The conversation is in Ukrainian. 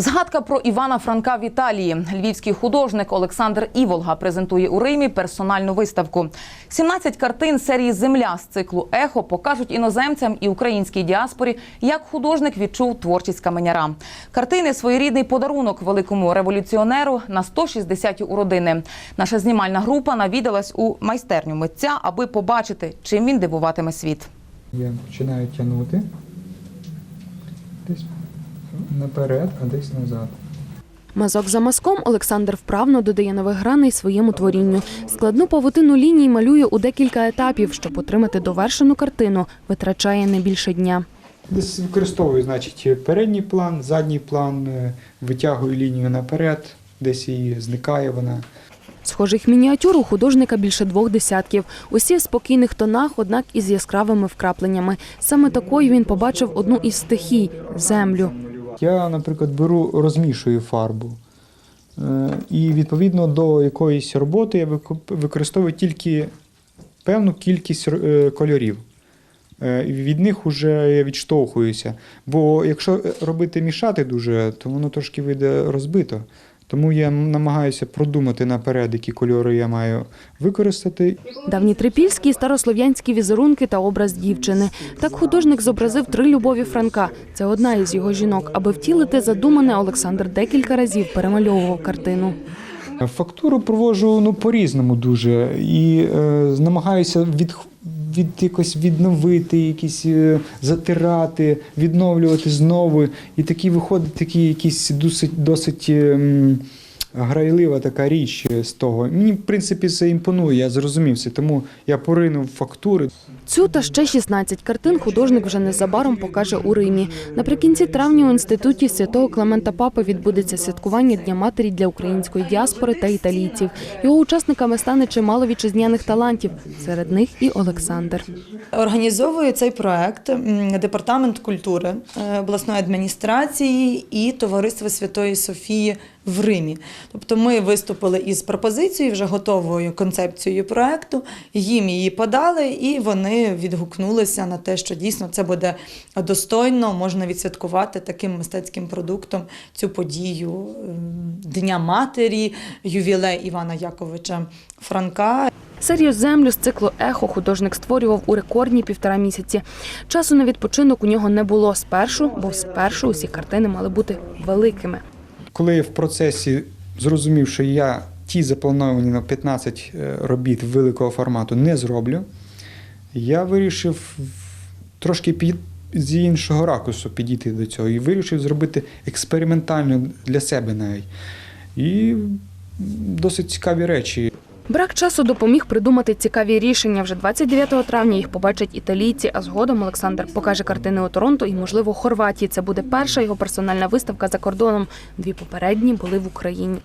Згадка про Івана Франка в Італії. Львівський художник Олександр Іволга презентує у Римі персональну виставку. 17 картин серії Земля з циклу Ехо покажуть іноземцям і українській діаспорі, як художник відчув творчість каменяра. Картини своєрідний подарунок великому революціонеру на 160-ті у родини. Наша знімальна група навідалась у майстерню митця, аби побачити, чим він дивуватиме світ. Я починаю тягнути. Десь наперед, а десь назад. Мазок за мазком Олександр вправно додає нових граней своєму творінню. Складну павутину ліній малює у декілька етапів, щоб отримати довершену картину, витрачає не більше дня. Десь використовую, значить, передній план, задній план, е, витягую лінію наперед, десь і зникає вона. Схожих мініатюр у художника більше двох десятків. Усі в спокійних тонах, однак із яскравими вкрапленнями. Саме такою він побачив одну із стихій землю. Я, наприклад, беру, розмішую фарбу. Е, І відповідно до якоїсь роботи я використовую тільки певну кількість е, кольорів. Е, Від них вже я відштовхуюся. Бо якщо робити мішати дуже, то воно трошки вийде розбито. Тому я намагаюся продумати наперед, які кольори я маю використати. Давні трипільські старослов'янські візерунки та образ дівчини. Так художник зобразив три любові Франка. Це одна із його жінок. Аби втілити задумане, Олександр декілька разів перемальовував картину. Фактуру проводжу ну, по-різному дуже і е, намагаюся від, від якось відновити, якісь е, затирати, відновлювати знову. І такі виходить такі якісь досить, досить ем, грайлива така річ з того. Мені, в принципі, це імпонує, я зрозумів це, тому я поринув фактури. Цю та ще 16 картин художник вже незабаром покаже у Римі. Наприкінці травня у інституті святого Клемента Папи відбудеться святкування Дня матері для української діаспори та італійців. Його учасниками стане чимало вітчизняних талантів. Серед них і Олександр. Організовує цей проект департамент культури е, обласної адміністрації і Товариство Святої Софії в Римі. Тобто ми виступили із пропозицією, вже готовою концепцією проекту. Їм її подали, і вони відгукнулися на те, що дійсно це буде достойно, можна відсвяткувати таким мистецьким продуктом цю подію ем, Дня матері, ювілей Івана Яковича Франка. Серію землю з циклу Ехо художник створював у рекордні півтора місяці. Часу на відпочинок у нього не було спершу, бо спершу усі картини мали бути великими. Коли в процесі зрозумів, що я ті заплановані на 15 е, робіт великого формату не зроблю, я вирішив трошки під, з іншого ракурсу підійти до цього і вирішив зробити експериментально для себе навіть. І досить цікаві речі. Брак часу допоміг придумати цікаві рішення. Вже 29 травня їх побачать італійці, а згодом Олександр покаже картини у Торонто і, можливо, Хорватії. Це буде перша його персональна виставка за кордоном. Дві попередні були в Україні.